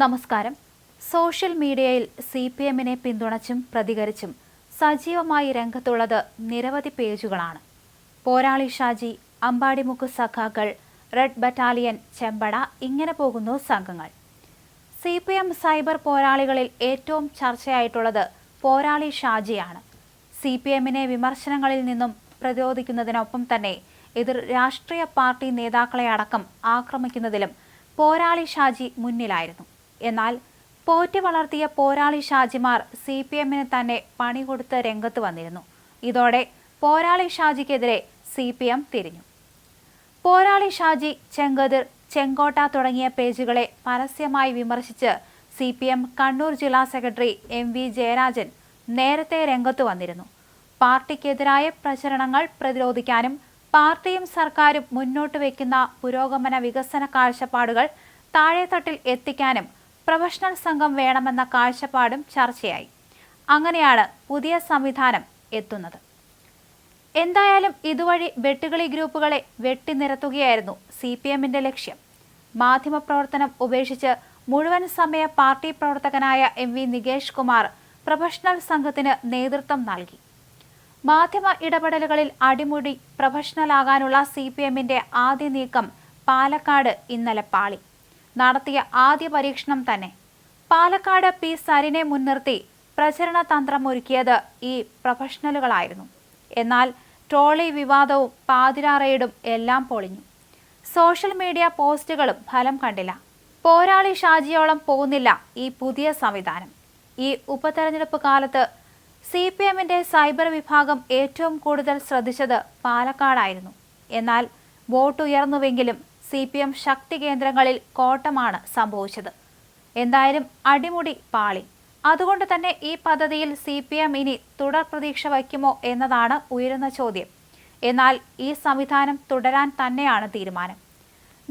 നമസ്കാരം. സോഷ്യൽ മീഡിയയിൽ C P എമ്മിനെ പിന്തുണച്ചും പ്രതികരിച്ചും സജീവമായി രംഗത്തുള്ളത് നിരവധി പേജുകളാണ്. പോരാളി ഷാജി അമ്പാടിമുക്ക് സഖാക്കൾ റെഡ് ബറ്റാലിയൻ ചെമ്പട ഇങ്ങനെ പോകുന്നു സംഘങ്ങൾ. സി പി എം സൈബർ പോരാളികളിൽ ഏറ്റവും ചർച്ചയായിട്ടുള്ളത് പോരാളി ഷാജിയാണ്. സി പി എമ്മിനെ വിമർശനങ്ങളിൽ നിന്നും പ്രതിരോധിക്കുന്നതിനൊപ്പം തന്നെ എതിർ രാഷ്ട്രീയ പാർട്ടി നേതാക്കളെ അടക്കം ആക്രമിക്കുന്നതിലും പോരാളി ഷാജി മുന്നിലായിരുന്നു. എന്നാൽ പോറ്റി വളർത്തിയ പോരാളി ഷാജിമാർ സി പി എമ്മിന് തന്നെ പണി കൊടുത്ത് രംഗത്ത് വന്നിരുന്നു. ഇതോടെ പോരാളി ഷാജിക്കെതിരെ സി പി എം തിരിഞ്ഞു. പോരാളി ഷാജി ചെങ്കതിർ ചെങ്കോട്ട തുടങ്ങിയ പേജുകളെ പരസ്യമായി വിമർശിച്ച് സി പി എം കണ്ണൂർ ജില്ലാ സെക്രട്ടറി എം വി ജയരാജൻ നേരത്തെ രംഗത്ത് വന്നിരുന്നു. പാർട്ടിക്കെതിരായ പ്രചരണങ്ങൾ പ്രതിരോധിക്കാനും പാർട്ടിയും സർക്കാരും മുന്നോട്ട് വയ്ക്കുന്ന പുരോഗമന വികസന കാഴ്ചപ്പാടുകൾ താഴെത്തട്ടിൽ എത്തിക്കാനും പ്രൊഫഷണൽ സംഘം വേണമെന്ന കാഴ്ചപ്പാടും ചർച്ചയായി. അങ്ങനെയാണ് പുതിയ സംവിധാനം എത്തുന്നത്. എന്തായാലും ഇതുവഴി വെട്ടുകളി ഗ്രൂപ്പുകളെ വെട്ടിനിരത്തുകയായിരുന്നു സി പി എമ്മിന്റെ ലക്ഷ്യം. മാധ്യമപ്രവർത്തനം ഉപേക്ഷിച്ച് മുഴുവൻ സമയ പാർട്ടി പ്രവർത്തകനായ M V Nikesh Kumar professional സംഘത്തിന് നേതൃത്വം നൽകി. മാധ്യമ ഇടപെടലുകളിൽ അടിമുടി പ്രൊഫഷണലാകാനുള്ള സി പി എമ്മിന്റെ ആദ്യ നീക്കം പാലക്കാട് ഇന്നലെ പാളി. നടത്തിയ ആദ്യ പരീക്ഷണം തന്നെ. പാലക്കാട് പി സരിനെ മുൻനിർത്തി പ്രചരണ തന്ത്രം ഒരുക്കിയത് ഈ പ്രൊഫഷണലുകളായിരുന്നു. എന്നാൽ ട്രോളി വിവാദവും പാതിരാ റെയ്ഡും എല്ലാം പൊളിഞ്ഞു. സോഷ്യൽ മീഡിയ പോസ്റ്റുകളും ഫലം കണ്ടില്ല. പോരാളി ഷാജിയോളം പോകുന്നില്ല ഈ പുതിയ സംവിധാനം. ഈ ഉപതെരഞ്ഞെടുപ്പ് കാലത്ത് സി പി എമ്മിന്റെ സൈബർ വിഭാഗം ഏറ്റവും കൂടുതൽ ശ്രദ്ധിച്ചത് പാലക്കാടായിരുന്നു. എന്നാൽ വോട്ട് ഉയർന്നുവെങ്കിലും സി പി എം ശക്തി കേന്ദ്രങ്ങളിൽ കോട്ടമാണ് സംഭവിച്ചത്. എന്തായാലും അടിമുടി പാളി. അതുകൊണ്ട് തന്നെ ഈ പദ്ധതിയിൽ സി പി എം ഇനി തുടർ പ്രതീക്ഷ വയ്ക്കുമോ എന്നതാണ് ഉയരുന്ന ചോദ്യം. എന്നാൽ ഈ സംവിധാനം തുടരാൻ തന്നെയാണ് തീരുമാനം.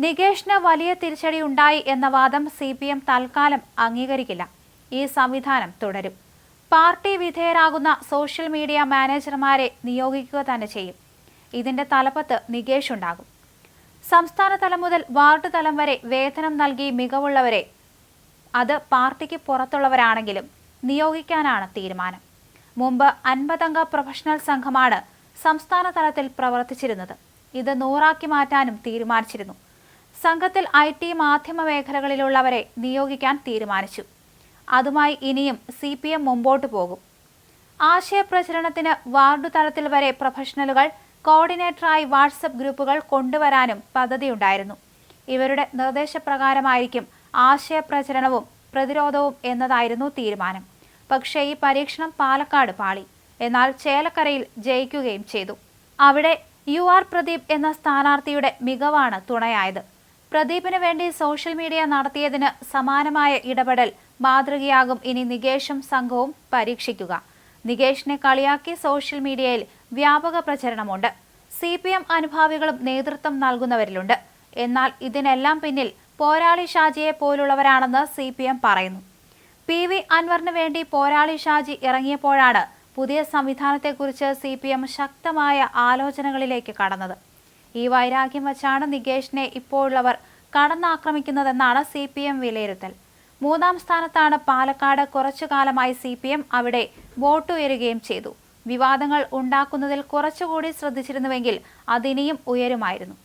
നികേഷിന് വലിയ തിരിച്ചടി ഉണ്ടായി എന്ന വാദം സി പി എം തൽക്കാലം അംഗീകരിക്കില്ല. ഈ സംവിധാനം തുടരും. പാർട്ടി വിധേയരാകുന്ന സോഷ്യൽ മീഡിയ മാനേജർമാരെ നിയോഗിക്കുക തന്നെ ചെയ്യും. ഇതിന്റെ തലപ്പത്ത് നികേഷ് ഉണ്ടാകും. സംസ്ഥാന തലം മുതൽ വാർഡ് തലം വരെ വേതനം നൽകി മികവുള്ളവരെ. അത് പാർട്ടിക്ക് പുറത്തുള്ളവരാണെങ്കിലും നിയോഗിക്കാനാണ് തീരുമാനം. മുമ്പ് അൻപതംഗ പ്രൊഫഷണൽ സംഘമാണ് സംസ്ഥാന തലത്തിൽ പ്രവർത്തിച്ചിരുന്നത്. ഇത് നൂറാക്കി മാറ്റാനും തീരുമാനിച്ചിരുന്നു. സംഘത്തിൽ ഐ ടി മാധ്യമ മേഖലകളിലുള്ളവരെ നിയോഗിക്കാൻ തീരുമാനിച്ചു. അതുമായി ഇനിയും സി പി എം മുമ്പോട്ട് പോകും. ആശയപ്രചരണത്തിന് വാർഡ് തലത്തിൽ വരെ പ്രൊഫഷണലുകൾ കോർഡിനേറ്ററായി വാട്സപ്പ് ഗ്രൂപ്പുകൾ കൊണ്ടുവരാനും പദ്ധതിയുണ്ടായിരുന്നു. ഇവരുടെ നിർദ്ദേശപ്രകാരമായിരിക്കും ആശയപ്രചരണവും പ്രതിരോധവും എന്നതായിരുന്നു തീരുമാനം. പക്ഷേ ഈ പരീക്ഷണം പാലക്കാട് പാളി എന്നാൽ ചേലക്കരയിൽ ജയിക്കുകയും ചെയ്തു. അവിടെ യു ആർ പ്രദീപ് എന്ന സ്ഥാനാർത്ഥിയുടെ മികവാണ് തുണയായത്. പ്രദീപിന് വേണ്ടി സോഷ്യൽ മീഡിയ നടത്തിയതിന് സമാനമായ ഇടപെടൽ മാതൃകയാകും ഇനി നികേഷും സംഘവും പരീക്ഷിക്കുക. നികേഷിനെ കളിയാക്കി സോഷ്യൽ മീഡിയയിൽ വ്യാപക പ്രചരണമുണ്ട്. സി പി എം അനുഭാവികളും നേതൃത്വം നൽകുന്നവരിലുണ്ട്. എന്നാൽ ഇതിനെല്ലാം പിന്നിൽ പോരാളി ഷാജിയെ പോലുള്ളവരാണെന്ന് സി പി എം പറയുന്നു. പി വി അൻവറിന് വേണ്ടി പോരാളി ഷാജി ഇറങ്ങിയപ്പോഴാണ് പുതിയ സംവിധാനത്തെക്കുറിച്ച് സി പി എം ശക്തമായ ആലോചനകളിലേക്ക് കടന്നത്. ഈ വൈരാഗ്യം വച്ചാണ് നികേഷിനെ ഇപ്പോഴുള്ളവർ കടന്നാക്രമിക്കുന്നതെന്നാണ് സി പി എം വിലയിരുത്തൽ. മൂന്നാം സ്ഥാനത്താണ് പാലക്കാട് കുറച്ചു കാലമായി സി പി എം അവിടെ വോട്ടുയരുകയും ചെയ്തു. വിവാദങ്ങൾ ഉണ്ടാക്കുന്നതിൽ കുറച്ചുകൂടി ശ്രദ്ധിച്ചിരുന്നുവെങ്കിൽ അതിനിയും ഉയരുമായിരുന്നു.